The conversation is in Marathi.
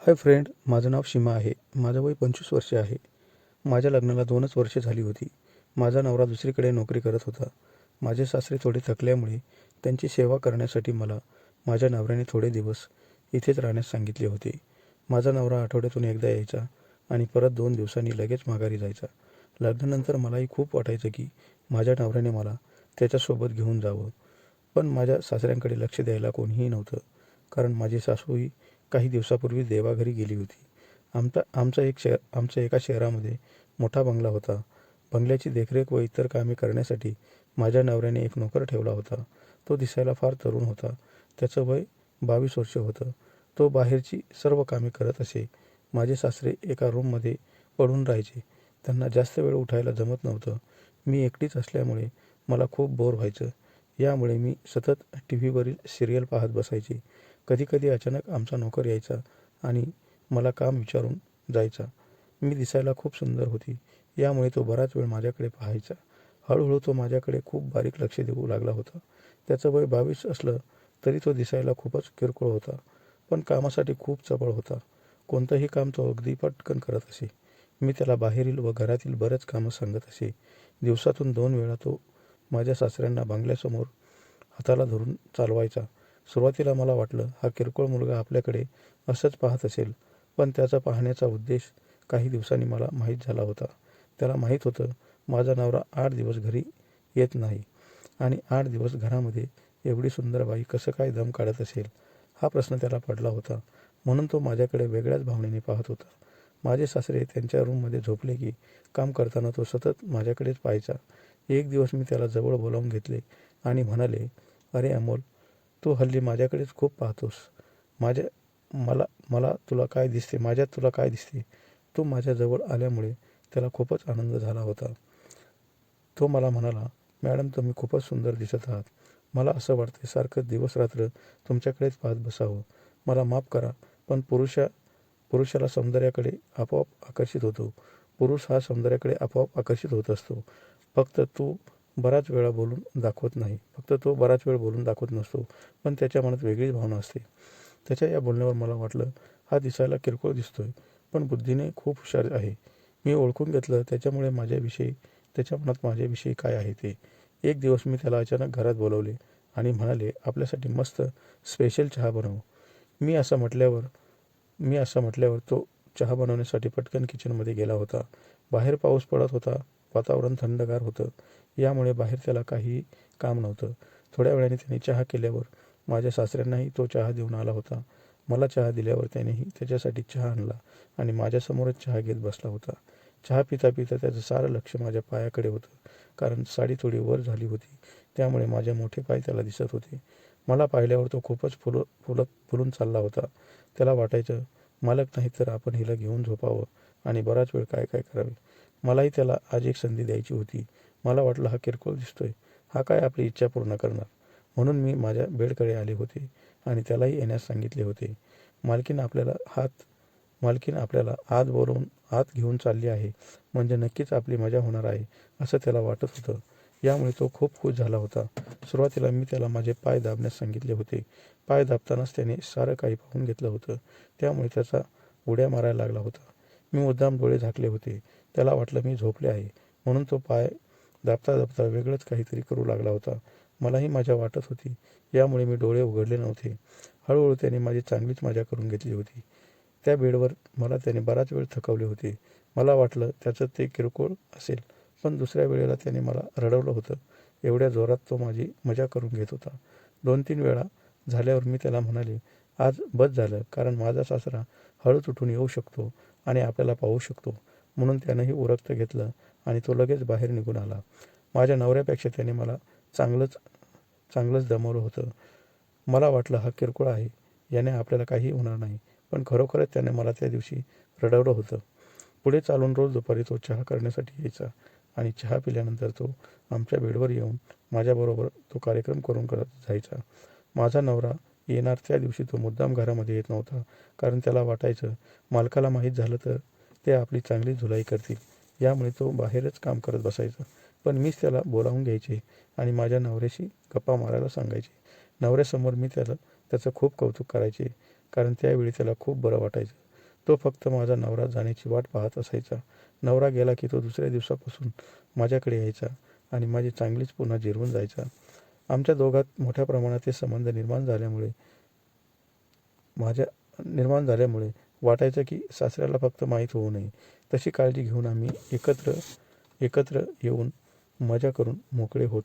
हाय फ्रेंड माझं नाव सीमा आहे. माझं वय पंचवीस वर्षे आहे. माझ्या लग्नाला दोनच वर्षे झाली होती. माझा नवरा दुसरीकडे नोकरी करत होता. माझे सासरे थोडे थकल्यामुळे त्यांची सेवा करण्यासाठी मला माझ्या नवऱ्याने थोडे दिवस इथेच राहण्यास सांगितले होते. माझा नवरा आठवड्यातून एकदा यायचा आणि परत दोन दिवसांनी लगेच माघारी जायचा. लग्नानंतर मलाही खूप वाटायचं की माझ्या नवऱ्याने मला त्याच्यासोबत घेऊन जावं. पण माझ्या सासऱ्यांकडे लक्ष द्यायला कोणीही नव्हतं. कारण माझी सासूही काही दिवसापूर्वी देवाघरी गेली होती. आमचा आमचा एक शहर आमच्या एका शहरामध्ये मोठा बंगला होता. बंगल्याची देखरेख व इतर कामे करण्यासाठी माझ्या नवऱ्याने एक नोकर ठेवला होता. तो दिसायला फार तरुण होता. त्याचं वय बावीस वर्ष होतं. तो बाहेरची सर्व कामे करत असे. माझे सासरे एका रूममध्ये पडून राहायचे. त्यांना जास्त वेळ उठायला जमत नव्हतं. मी एकटीच असल्यामुळे मला खूप बोर व्हायचं. यामुळे मी सतत टी व्हीवरील सिरियल पाहत बसायचे. कधीकधी अचानक आमचा नोकर यायचा आणि मला काम विचारून जायचा. मी दिसायला खूप सुंदर होती. यामुळे तो बराच वेळ माझ्याकडे पाहायचा. हळूहळू तो माझ्याकडे खूप बारीक लक्ष देऊ लागला होता. त्याचं वय बावीस असलं तरी तो दिसायला खूपच किरकोळ होता पण कामासाठी खूप चपळ होता. कोणतंही काम तो अगदी पटकन करत असे. मी त्याला बाहेरील व घरातील बरेच कामं सांगत असे. दिवसातून दोन वेळा तो माझ्या सासऱ्यांना बंगल्यासमोर हाताला धरून चालवायचा. सुरुवातीला मला वाटलं हा किरकोळ मुलगा आपल्याकडे असंच पाहत असेल. पण त्याचा पाहण्याचा उद्देश काही दिवसांनी मला माहीत झाला होता. त्याला माहीत होतं माझा नवरा आठ दिवस घरी येत नाही. आणि आठ दिवस घरामध्ये एवढी सुंदर बाई कसं काय दम काढत असेल? हा प्रश्न त्याला पडला होता. म्हणून तो माझ्याकडे वेगळ्याच भावनेने पाहत होता. माझे सासरे त्यांच्या रूममध्ये झोपले की काम करताना तो सतत माझ्याकडेच पाहायचा. एक दिवस मी त्याला जवळ बोलावून घेतले आणि म्हणाले अरे अमोल तू हल्ली माझ्याकडेच खूप पाहतोस. माझ्या मला मला तुला काय दिसते? माझ्यात तुला काय दिसते? तू माझ्याजवळ आल्यामुळे त्याला खूपच आनंद झाला होता. तो मला म्हणाला मॅडम तुम्ही खूपच सुंदर दिसत आहात. मला असं वाटते सारखं दिवसरात्र तुमच्याकडेच पाहत बसावं. मला माफ करा पण पुरुषा पुरुषाला सौंदर्याकडे आपोआप आकर्षित होतो. पुरुष हा सौंदर्याकडे आपोआप आकर्षित होत असतो. फक्त तू बराच वेळा बोलून दाखवत नाही. फक्त तो बराच वेळ बोलून दाखवत नसतो पण त्याच्या मनात वेगळीच भावना असते. त्याच्या या बोलण्यावर मला वाटलं हा दिसायला किरकोळ दिसतोय पण बुद्धीने खूप हुशार आहे. मी ओळखून घेतलं त्याच्यामुळे माझ्याविषयी त्याच्या मनात माझ्याविषयी काय आहे ते. एक दिवस मी त्याला अचानक घरात बोलवले आणि म्हणाले आपल्यासाठी मस्त स्पेशल चहा बनव. मी असं म्हटल्यावर मी असं म्हटल्यावर तो चहा बनवण्यासाठी पटकन किचनमध्ये गेला होता. बाहेर पाऊस पडत होता. वातावरण थंडगार होतं. यामुळे बाहेर त्याला काही काम नव्हतं. थोड्या वेळाने त्याने चहा केल्यावर माझ्या सासऱ्यांनाही तो चहा देऊन आला होता. मला चहा दिल्यावर त्यानेही त्याच्यासाठी चहा आणला आणि माझ्यासमोरच चहा घेत बसला होता. चहा पिता पिता त्याचं सारं लक्ष माझ्या पायाकडे होतं कारण साडी थोडी वर झाली होती. त्यामुळे माझे मोठे पाय त्याला दिसत होते. मला पाहिल्यावर तो खूपच फुल फुलत फुलून चालला होता. त्याला वाटायचं मालक नाही तर आपण हिला घेऊन झोपावं आणि बराच वेळ काय काय करावे? मलाही त्याला आज एक संधी द्यायची होती. मला वाटलं हा किरकोळ दिसतोय. हा काय आपली इच्छा पूर्ण करणार? म्हणून मी माझ्या बेडकडे आले होते आणि त्यालाही येण्यास सांगितले होते. मालकीन आपल्याला हात मालकीन आपल्याला आत बोलवून आत घेऊन चालली आहे. म्हणजे नक्कीच आपली मजा होणार आहे असं त्याला वाटत होतं. यामुळे तो खूप खुश झाला होता. सुरुवातीला मी त्याला माझे पाय दाबण्यास सांगितले होते. पाय दाबतानाच त्याने सारं काही पाहून घेतलं होतं. त्यामुळे त्याचा उड्या मारायला लागला होता. मी मुद्दाम डोळे झाकले होते. त्याला वाटलं मी झोपले आहे. म्हणून तो पाय दाबता दाबता वेगळंच काहीतरी करू लागला होता. मलाही माझ्या वाटत होती. यामुळे मी डोळे उघडले नव्हते. हळूहळू त्याने माझी चांगलीच मजा करून घेतली होती. त्या बेडवर मला त्याने बराच वेळ थकवले होते. मला वाटलं त्याचं ते किरकोळ असेल पण दुसऱ्या वेळेला त्याने मला रडवलं होतं. एवढ्या जोरात तो माझी मजा करून घेत होता. दोन तीन वेळा झाल्यावर मी त्याला म्हणाले आज बस झालं कारण माझा सासरा हळूच उठून येऊ शकतो आणि आपल्याला पाहू शकतो. म्हणून त्यानंही उरक्त घेतलं आणि तो लगेच बाहेर निघून आला. माझ्या नवऱ्यापेक्षा त्याने मला चांगलंच चांगलंच दमवलं होतं. मला वाटलं हा किरकोळ आहे याने आपल्याला काही होणार नाही. पण खरोखरच त्याने मला त्या दिवशी रडवलं होतं. पुढे चालून रोज दुपारी तो चहा करण्यासाठी यायचा आणि चहा पिल्यानंतर तो आमच्या बेडवर येऊन माझ्याबरोबर तो कार्यक्रम करून करत जायचा. माझा नवरा येणार त्या दिवशी तो मुद्दाम घरामध्ये येत नव्हता कारण त्याला वाटायचं मालकाला माहीत झालं तर ते आपली चांगली धुलाई करतील. यामुळे तो बाहेरच काम करत बसायचा. पण मीच त्याला बोलावून घ्यायचे आणि माझ्या नवऱ्याशी गप्पा मारायला सांगायचे. नवऱ्यासमोर मी त्याला त्याचं खूप कौतुक करायचे कारण त्यावेळी त्याला खूप बरं वाटायचं. तो फक्त माझा नवरा जाण्याची वाट पाहत असायचा. नवरा गेला की तो दुसऱ्या दिवसापासून माझ्याकडे यायचा आणि माझी चांगलीच पुन्हा जिरवून जायचा. आमच्या दोघात मोठ्या प्रमाणात हे संबंध निर्माण झाल्यामुळे माझ्या निर्माण झाल्यामुळे वाटायचं की सासऱ्याला फक्त माहीत होऊ नये. तशी काळजी घेऊन आम्ही एकत्र एकत्र येऊन मजा करून मोकळे होत